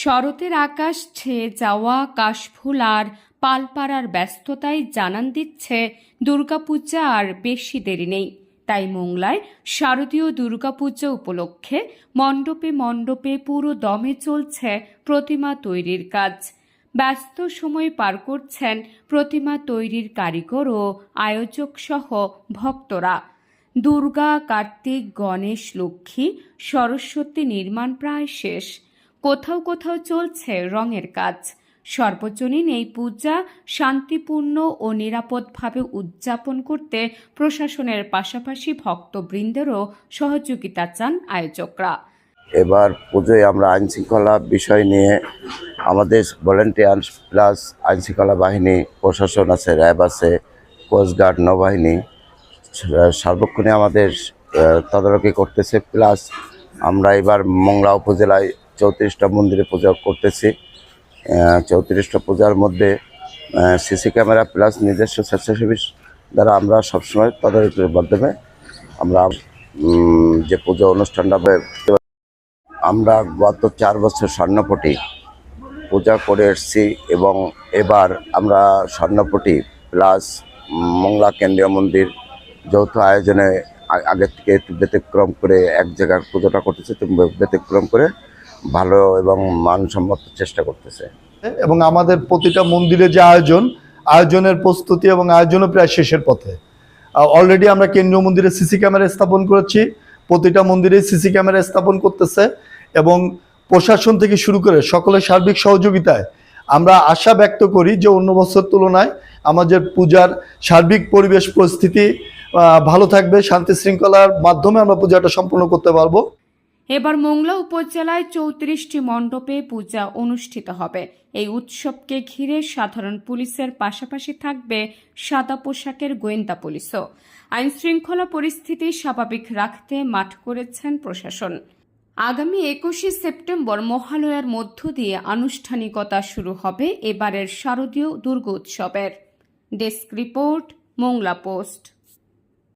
শরতের আকাশ ছেয়ে যাওয়া কাশফুল আর পালপাড়ার ব্যস্ততায় জানান দিচ্ছে দুর্গাপূজা আর বেশি দেরি নেই। তাই মোংলায় শারদীয় দুর্গাপূজা উপলক্ষে মণ্ডপে মণ্ডপে পুরো দমে চলছে প্রতিমা তৈরির কাজ। ব্যস্ত সময় পার করছেন প্রতিমা তৈরির কারিগর ও আয়োজক সহ ভক্তরা। দুর্গা, কার্তিক, গণেশ, লক্ষ্মী, সরস্বতী নির্মাণ প্রায় শেষ। কোথাও কোথাও চলছে রঙের কাজ। সর্বজনীন এই পূজা শান্তিপূর্ণ ও নিরাপদভাবে উদযাপন করতে প্রশাসনের পাশাপাশি ভক্তবৃন্দেরও সহযোগিতা চান আয়োজকরা। এবার পুজোয় আমরা আইনশৃঙ্খলা বিষয় নিয়ে আমাদের ভলেন্টিয়ার প্লাস আইনশৃঙ্খলা বাহিনী, প্রশাসন আছে, র্যাব আছে কোস্টগার্ড নৌবাহিনী সা- সার্বক্ষণিক আমাদের তদারকি করতেছে। প্লাস আমরা এবার মংলা উপজেলায় চৌত্রিশটা মন্দিরে পূজা করতেছি। চৌত্রিশটা পূজার মধ্যে সিসি ক্যামেরা প্লাস নিজস্ব স্বেচ্ছাসেবী দ্বারা আমরা সবসময় তদারকির মাধ্যমে আমরা যে পুজো অনুষ্ঠানটা আমরা গত চার বছর স্বর্ণপটি পূজা করে এসেছি এবং এবার আমরা স্বর্ণপটি প্লাস মংলা কেন্দ্রীয় মন্দির যৌথ আয়োজনে আগের থেকে একটু ব্যতিক্রম করে এক জায়গার পুজোটা করতেছে ব্যতিক্রম করে ভালো এবং মানসম্মত চেষ্টা করতেছে। এবং আমাদের প্রতিটা মন্দিরে যে আয়োজন, আয়োজনের প্রস্তুতি এবং আয়োজনও প্রায় শেষের পথে। অলরেডি আমরা কেন্দ্রীয় মন্দিরে সিসি ক্যামেরা স্থাপন করেছি, প্রতিটা মন্দিরে সিসি ক্যামেরা স্থাপন করতেছে এবং প্রশাসন থেকে শুরু করে সকলের সার্বিক সহযোগিতায় আমরা আশা ব্যক্ত করি যে অন্য বছর তুলনায় আমাদের পূজার সার্বিক পরিবেশ পরিস্থিতি ভালো থাকবে, শান্তি শৃঙ্খলার মাধ্যমে আমরা পূজাটা সম্পূর্ণ করতে পারব। এবার মোংলা উপজেলায় চৌত্রিশটি মণ্ডপে পূজা অনুষ্ঠিত হবে। এই উৎসবকে ঘিরে সাধারণ পুলিশের পাশাপাশি থাকবে সাদা পোশাকের গোয়েন্দা পুলিশও। আইন শৃঙ্খলা পরিস্থিতি স্বাভাবিক রাখতে মাঠ করেছেন প্রশাসন। আগামী একুশে সেপ্টেম্বর মহালয়ার মধ্য দিয়ে আনুষ্ঠানিকতা শুরু হবে এবারের শারদীয় দুর্গোৎসবের। Desk report, Mongla post.